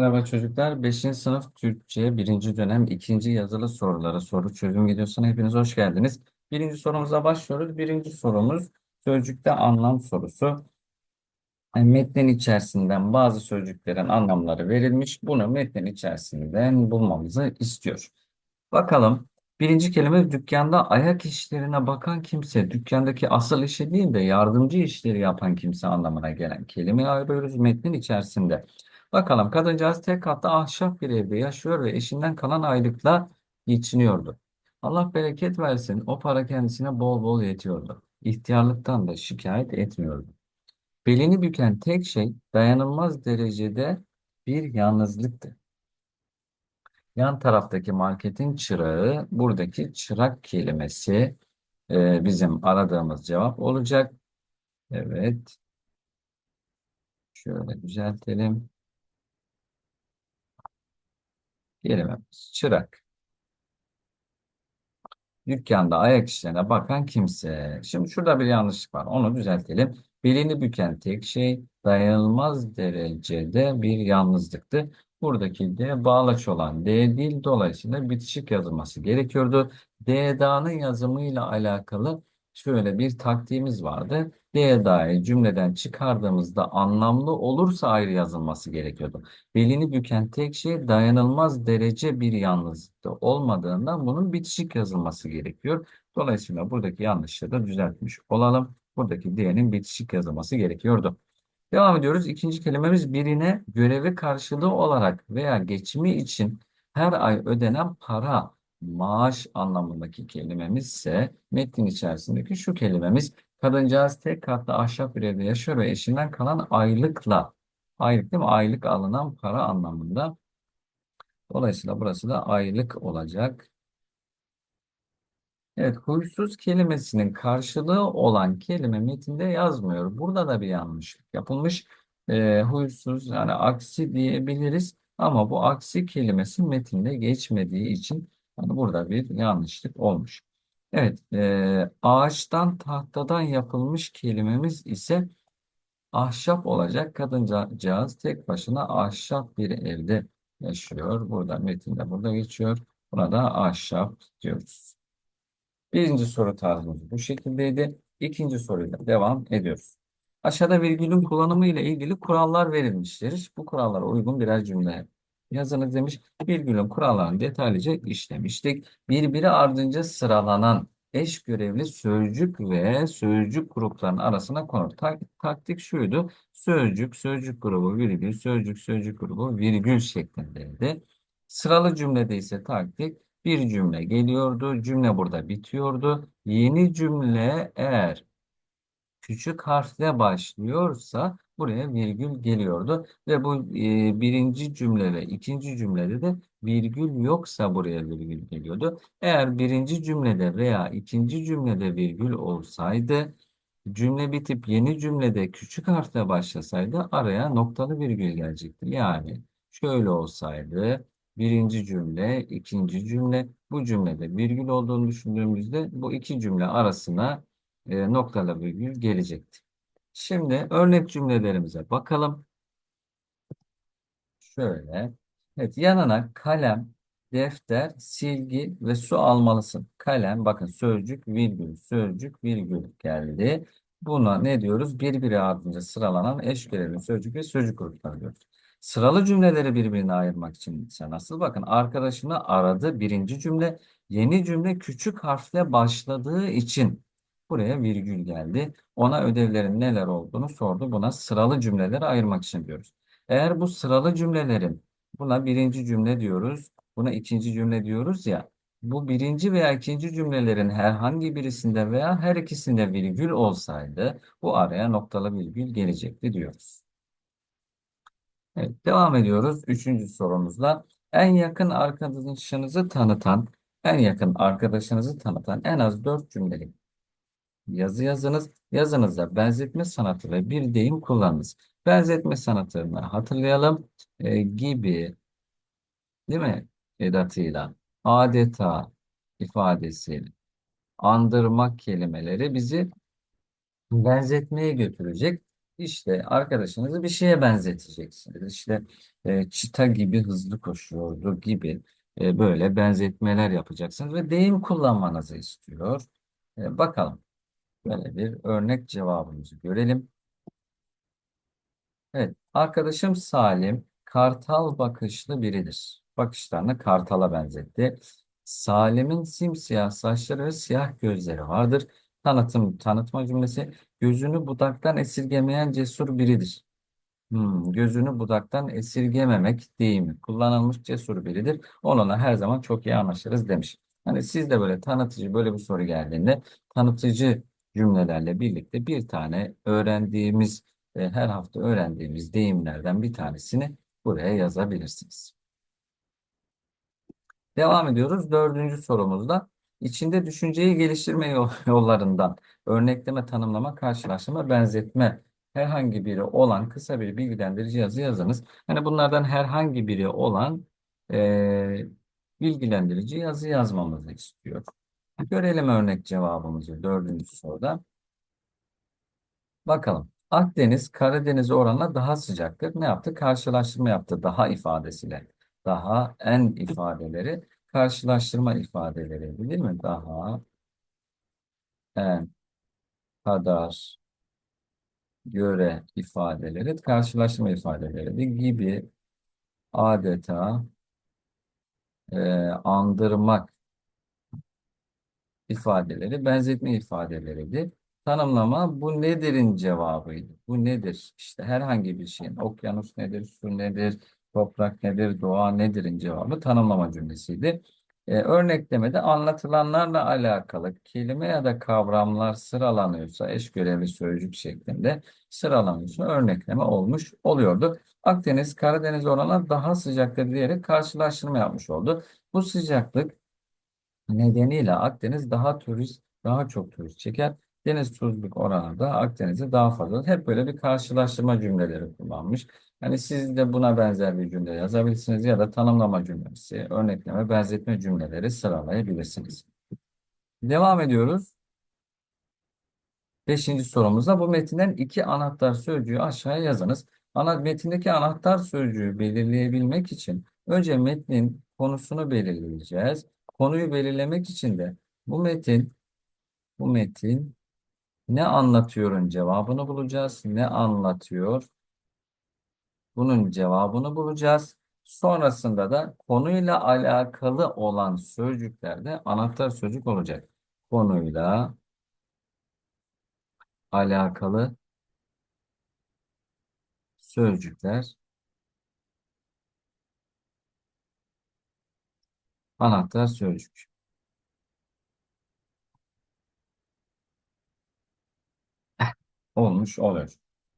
Merhaba çocuklar. Beşinci sınıf Türkçe birinci dönem ikinci yazılı soruları soru çözüm videosuna hepiniz hoş geldiniz. Birinci sorumuza başlıyoruz. Birinci sorumuz sözcükte anlam sorusu. Yani metnin içerisinden bazı sözcüklerin anlamları verilmiş. Bunu metnin içerisinden bulmamızı istiyor. Bakalım. Birinci kelime dükkanda ayak işlerine bakan kimse. Dükkandaki asıl işi değil de yardımcı işleri yapan kimse anlamına gelen kelimeyi ayırıyoruz metnin içerisinde. Bakalım kadıncağız tek katlı ahşap bir evde yaşıyor ve eşinden kalan aylıkla geçiniyordu. Allah bereket versin o para kendisine bol bol yetiyordu. İhtiyarlıktan da şikayet etmiyordu. Belini büken tek şey dayanılmaz derecede bir yalnızlıktı. Yan taraftaki marketin çırağı, buradaki çırak kelimesi e, bizim aradığımız cevap olacak. Evet. Şöyle düzeltelim. Kelimemiz çırak. Dükkanda ayak işlerine bakan kimse. Şimdi şurada bir yanlışlık var. Onu düzeltelim. Belini büken tek şey dayanılmaz derecede bir yalnızlıktı. Buradaki D bağlaç olan D değil. Dolayısıyla bitişik yazılması gerekiyordu. D'danın yazımıyla alakalı şöyle bir taktiğimiz vardı. D'da'yı cümleden çıkardığımızda anlamlı olursa ayrı yazılması gerekiyordu. Belini büken tek şey dayanılmaz derece bir yalnızlıkta olmadığından bunun bitişik yazılması gerekiyor. Dolayısıyla buradaki yanlışlığı da düzeltmiş olalım. Buradaki D'nin bitişik yazılması gerekiyordu. Devam ediyoruz. İkinci kelimemiz birine görevi karşılığı olarak veya geçimi için her ay ödenen para, maaş anlamındaki kelimemiz ise metnin içerisindeki şu kelimemiz kadıncağız tek katlı ahşap bir evde yaşıyor ve eşinden kalan aylıkla aylık değil mi? Aylık alınan para anlamında. Dolayısıyla burası da aylık olacak. Evet, huysuz kelimesinin karşılığı olan kelime metinde yazmıyor. Burada da bir yanlışlık yapılmış. E, huysuz yani aksi diyebiliriz ama bu aksi kelimesi metinde geçmediği için yani burada bir yanlışlık olmuş. Evet, e, ağaçtan tahtadan yapılmış kelimemiz ise ahşap olacak. Kadıncağız tek başına ahşap bir evde yaşıyor. Burada metinde burada geçiyor. Buna da ahşap diyoruz. Birinci soru tarzımız bu şekildeydi. İkinci soruyla devam ediyoruz. Aşağıda virgülün kullanımı ile ilgili kurallar verilmiştir. Bu kurallara uygun birer cümle yazınız demiş. Virgülün kurallarını detaylıca işlemiştik. Birbiri ardınca sıralanan eş görevli sözcük ve sözcük gruplarının arasına konur. Tak, taktik şuydu. Sözcük, sözcük grubu, virgül, sözcük, sözcük grubu, virgül şeklindeydi. Sıralı cümlede ise taktik bir cümle geliyordu. Cümle burada bitiyordu. Yeni cümle eğer küçük harfle başlıyorsa buraya virgül geliyordu. Ve bu e, birinci cümle ve ikinci cümlede de virgül yoksa buraya virgül geliyordu. Eğer birinci cümlede veya ikinci cümlede virgül olsaydı cümle bitip yeni cümlede küçük harfle başlasaydı araya noktalı virgül gelecekti. Yani şöyle olsaydı birinci cümle, ikinci cümle bu cümlede virgül olduğunu düşündüğümüzde bu iki cümle arasına e, noktalı virgül gelecekti. Şimdi örnek cümlelerimize bakalım. Şöyle. Evet yanına kalem, defter, silgi ve su almalısın. Kalem bakın sözcük virgül sözcük virgül geldi. Buna ne diyoruz? Birbiri ardınca sıralanan eş görevli sözcük ve sözcük grupları diyoruz. Sıralı cümleleri birbirine ayırmak için ise nasıl? Bakın arkadaşını aradı birinci cümle. Yeni cümle küçük harfle başladığı için buraya virgül geldi. Ona ödevlerin neler olduğunu sordu. Buna sıralı cümleleri ayırmak için diyoruz. Eğer bu sıralı cümlelerin buna birinci cümle diyoruz. Buna ikinci cümle diyoruz ya. Bu birinci veya ikinci cümlelerin herhangi birisinde veya her ikisinde virgül olsaydı bu araya noktalı virgül gelecekti diyoruz. Evet, devam ediyoruz. Üçüncü sorumuzla. En yakın arkadaşınızı tanıtan, en yakın arkadaşınızı tanıtan en az dört cümlelik yazı yazınız. Yazınızda benzetme sanatı ve bir deyim kullanınız. Benzetme sanatını hatırlayalım. E, gibi, değil mi? Edatıyla, adeta ifadesi, andırmak kelimeleri bizi benzetmeye götürecek. İşte arkadaşınızı bir şeye benzeteceksiniz. İşte e, çita gibi hızlı koşuyordu gibi e, böyle benzetmeler yapacaksınız ve deyim kullanmanızı istiyor. E, bakalım. Böyle bir örnek cevabımızı görelim. Evet, arkadaşım Salim kartal bakışlı biridir. Bakışlarını kartala benzetti. Salim'in simsiyah saçları ve siyah gözleri vardır. Tanıtım, tanıtma cümlesi gözünü budaktan esirgemeyen cesur biridir. Hmm, gözünü budaktan esirgememek deyimi kullanılmış cesur biridir. Onunla her zaman çok iyi anlaşırız demiş. Hani siz de böyle tanıtıcı böyle bir soru geldiğinde tanıtıcı cümlelerle birlikte bir tane öğrendiğimiz e, her hafta öğrendiğimiz deyimlerden bir tanesini buraya yazabilirsiniz. Devam ediyoruz. Dördüncü sorumuzda içinde düşünceyi geliştirme yol- yollarından örnekleme, tanımlama, karşılaştırma, benzetme herhangi biri olan kısa bir bilgilendirici yazı yazınız. Hani bunlardan herhangi biri olan e, bilgilendirici yazı yazmamızı istiyor. Görelim örnek cevabımızı dördüncü soruda. Bakalım. Akdeniz Karadeniz oranla daha sıcaktır. Ne yaptı? Karşılaştırma yaptı. Daha ifadesiyle. Daha en ifadeleri karşılaştırma ifadeleri değil mi? Daha en kadar göre ifadeleri karşılaştırma ifadeleri gibi adeta e, andırmak ifadeleri benzetme ifadeleridir. Tanımlama bu nedir'in cevabıydı. Bu nedir? İşte herhangi bir şeyin okyanus nedir, su nedir, toprak nedir, doğa nedir'in cevabı tanımlama cümlesiydi. Ee, örneklemede anlatılanlarla alakalı kelime ya da kavramlar sıralanıyorsa eş görevli sözcük şeklinde sıralanıyorsa örnekleme olmuş oluyordu. Akdeniz, Karadeniz oranla daha sıcaktır diyerek karşılaştırma yapmış oldu. Bu sıcaklık nedeniyle Akdeniz daha turist, daha çok turist çeker. Deniz tuzluk oranı da Akdeniz'e daha fazla. Hep böyle bir karşılaştırma cümleleri kullanmış. Yani siz de buna benzer bir cümle yazabilirsiniz ya da tanımlama cümlesi, örnekleme, benzetme cümleleri sıralayabilirsiniz. Devam ediyoruz. Beşinci sorumuzda bu metinden iki anahtar sözcüğü aşağıya yazınız. Ana, metindeki anahtar sözcüğü belirleyebilmek için önce metnin konusunu belirleyeceğiz. Konuyu belirlemek için de bu metin bu metin ne anlatıyorun cevabını bulacağız. Ne anlatıyor? Bunun cevabını bulacağız. Sonrasında da konuyla alakalı olan sözcüklerde anahtar sözcük olacak. Konuyla alakalı sözcükler anahtar sözcük. olmuş oluyor.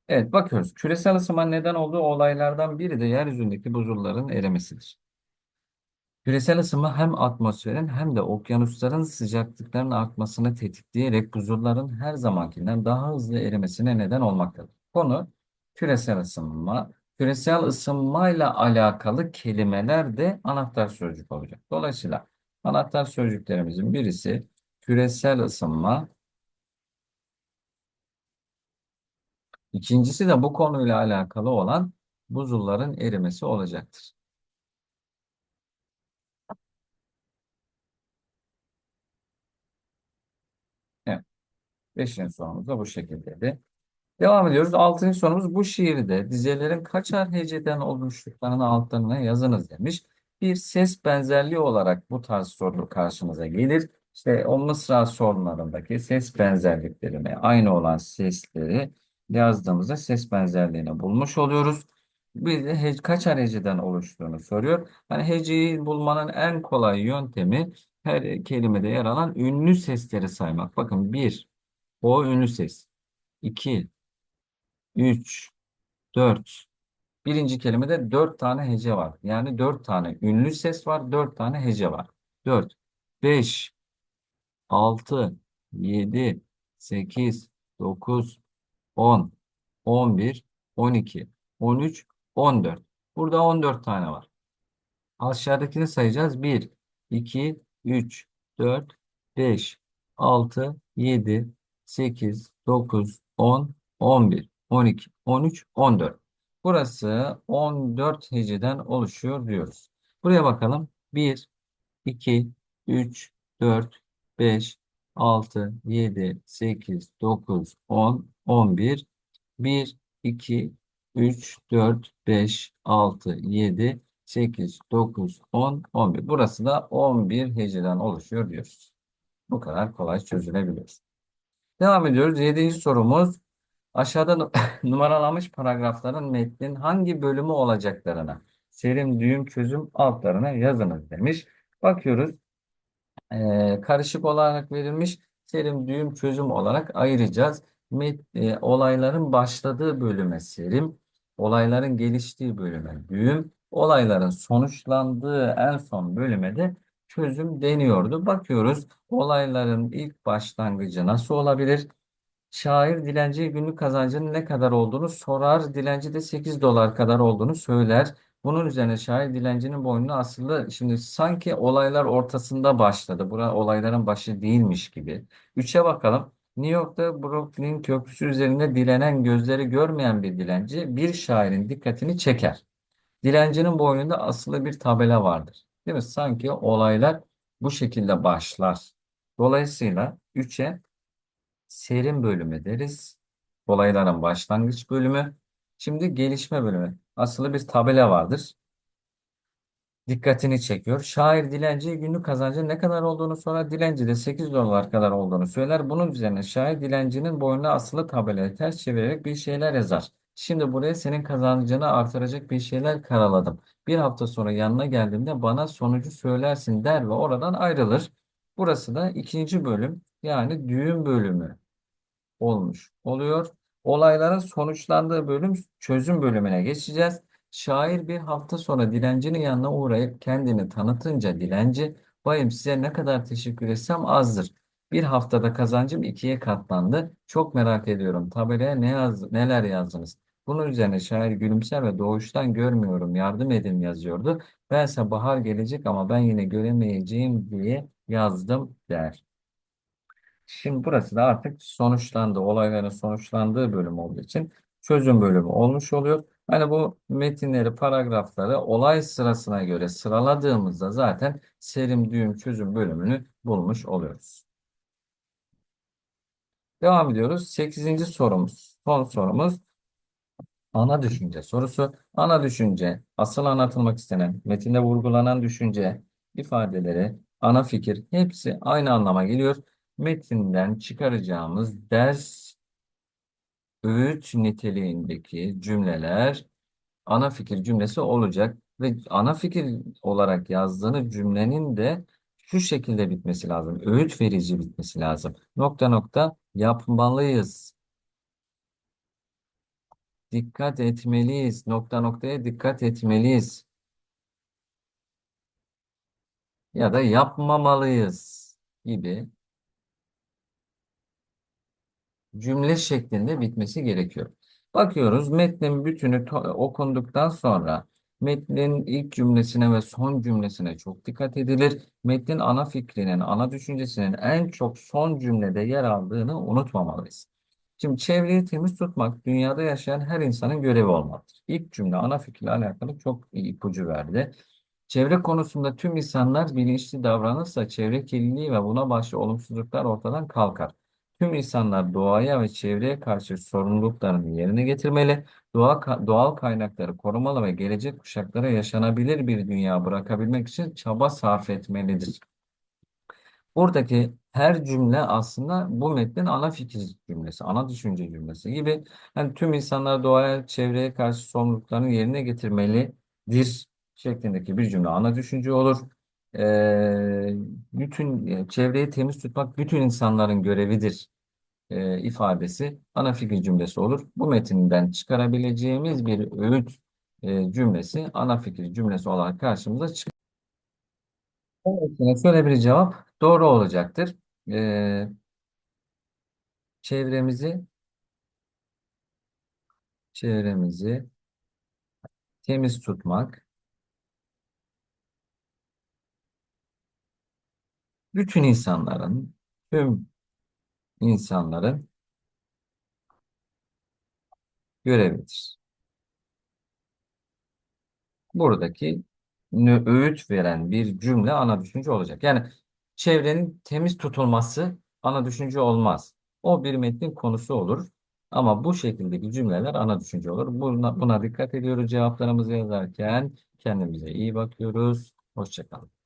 Evet bakıyoruz. Küresel ısınma neden olduğu olaylardan biri de yeryüzündeki buzulların erimesidir. Küresel ısınma hem atmosferin hem de okyanusların sıcaklıklarının artmasını tetikleyerek buzulların her zamankinden daha hızlı erimesine neden olmaktadır. Konu küresel ısınma. Küresel ısınmayla alakalı kelimeler de anahtar sözcük olacak. Dolayısıyla anahtar sözcüklerimizin birisi küresel ısınma, İkincisi de bu konuyla alakalı olan buzulların erimesi olacaktır. Evet. Beşinci sorumuz da bu şekildeydi. Devam ediyoruz. Altıncı sorumuz bu şiirde dizelerin kaçar heceden oluştuklarını altlarına yazınız demiş. Bir ses benzerliği olarak bu tarz soru karşımıza gelir. İşte o mısra sorunlarındaki ses benzerliklerini, aynı olan sesleri yazdığımızda ses benzerliğini bulmuş oluyoruz. Bir de he, kaçar heceden oluştuğunu soruyor. Hani heceyi bulmanın en kolay yöntemi her kelimede yer alan ünlü sesleri saymak. Bakın bir, o ünlü ses. 2, 3, 4. Birinci kelimede 4 tane hece var. Yani 4 tane ünlü ses var, 4 tane hece var. 4, 5, 6, 7, 8, 9, 10, 11, 12, 13, 14. Burada 14 tane var. Aşağıdakini sayacağız. 1, 2, 3, 4, 5, 6, 7, 8, 9, 10, 11, 12, 13, 14. Burası 14 heceden oluşuyor diyoruz. Buraya bakalım. 1, 2, 3, 4, 5, 6, 7, 8, 9, 10, 11. 1, 2, 3, 4, 5, 6, 7, 8, 9, 10, 11. Burası da 11 heceden oluşuyor diyoruz. Bu kadar kolay çözülebilir. Devam ediyoruz. Yedinci sorumuz. Aşağıda nu- numaralanmış paragrafların metnin hangi bölümü olacaklarına, serim, düğüm, çözüm altlarına yazınız demiş. Bakıyoruz. Ee, karışık olarak verilmiş serim, düğüm, çözüm olarak ayıracağız. Met, e, olayların başladığı bölüme serim, olayların geliştiği bölüme düğüm, olayların sonuçlandığı en son bölüme de çözüm deniyordu. Bakıyoruz olayların ilk başlangıcı nasıl olabilir? Şair dilenciye günlük kazancının ne kadar olduğunu sorar. Dilenci de 8 dolar kadar olduğunu söyler. Bunun üzerine şair dilencinin boynuna asılı. Şimdi sanki olaylar ortasında başladı. Bura olayların başı değilmiş gibi. Üçe bakalım. New York'ta Brooklyn Köprüsü üzerinde dilenen gözleri görmeyen bir dilenci bir şairin dikkatini çeker. Dilencinin boynunda asılı bir tabela vardır. Değil mi? Sanki olaylar bu şekilde başlar. Dolayısıyla üçe Serim bölümü deriz. Olayların başlangıç bölümü. Şimdi gelişme bölümü. Asılı bir tabela vardır. Dikkatini çekiyor. Şair dilenciye günlük kazancı ne kadar olduğunu sorar. Dilenci de 8 dolar kadar olduğunu söyler. Bunun üzerine şair dilencinin boynuna asılı tabelayı ters çevirerek bir şeyler yazar. Şimdi buraya senin kazancını artıracak bir şeyler karaladım. Bir hafta sonra yanına geldiğimde bana sonucu söylersin der ve oradan ayrılır. Burası da ikinci bölüm yani düğüm bölümü olmuş oluyor. Olayların sonuçlandığı bölüm çözüm bölümüne geçeceğiz. Şair bir hafta sonra dilencinin yanına uğrayıp kendini tanıtınca dilenci, bayım size ne kadar teşekkür etsem azdır. Bir haftada kazancım ikiye katlandı. Çok merak ediyorum. Tabelaya ne yaz, neler yazdınız? Bunun üzerine şair gülümser ve doğuştan görmüyorum yardım edin yazıyordu. Bense bahar gelecek ama ben yine göremeyeceğim diye yazdım der. Şimdi burası da artık sonuçlandı. Olayların sonuçlandığı bölüm olduğu için çözüm bölümü olmuş oluyor. Hani bu metinleri, paragrafları olay sırasına göre sıraladığımızda zaten serim, düğüm, çözüm bölümünü bulmuş oluyoruz. Devam ediyoruz. Sekizinci sorumuz, son sorumuz ana düşünce sorusu. Ana düşünce, asıl anlatılmak istenen, metinde vurgulanan düşünce, ifadeleri, ana fikir hepsi aynı anlama geliyor metinden çıkaracağımız ders öğüt niteliğindeki cümleler ana fikir cümlesi olacak ve ana fikir olarak yazdığını cümlenin de şu şekilde bitmesi lazım. Öğüt verici bitmesi lazım. Nokta nokta yapmalıyız. Dikkat etmeliyiz. Nokta noktaya dikkat etmeliyiz. Ya da yapmamalıyız gibi cümle şeklinde bitmesi gerekiyor. Bakıyoruz metnin bütünü okunduktan sonra metnin ilk cümlesine ve son cümlesine çok dikkat edilir. Metnin ana fikrinin, ana düşüncesinin en çok son cümlede yer aldığını unutmamalıyız. Şimdi çevreyi temiz tutmak dünyada yaşayan her insanın görevi olmalıdır. İlk cümle ana fikirle alakalı çok ipucu verdi. Çevre konusunda tüm insanlar bilinçli davranırsa çevre kirliliği ve buna başlı olumsuzluklar ortadan kalkar. Tüm insanlar doğaya ve çevreye karşı sorumluluklarını yerine getirmeli, doğa, doğal kaynakları korumalı ve gelecek kuşaklara yaşanabilir bir dünya bırakabilmek için çaba sarf etmelidir. Buradaki her cümle aslında bu metnin ana fikir cümlesi, ana düşünce cümlesi gibi. Yani tüm insanlar doğaya, çevreye karşı sorumluluklarını yerine getirmelidir şeklindeki bir cümle ana düşünce olur. Ee, bütün e, çevreyi temiz tutmak bütün insanların görevidir e, ifadesi ana fikir cümlesi olur. Bu metinden çıkarabileceğimiz bir öğüt e, cümlesi ana fikir cümlesi olarak karşımıza çıkar. Şöyle bir cevap doğru olacaktır. E, çevremizi çevremizi temiz tutmak bütün insanların tüm insanların görevidir. Buradaki öğüt veren bir cümle ana düşünce olacak. Yani çevrenin temiz tutulması ana düşünce olmaz. O bir metnin konusu olur. Ama bu şekildeki cümleler ana düşünce olur. Buna, buna dikkat ediyoruz cevaplarımızı yazarken. Kendimize iyi bakıyoruz. Hoşça kalın.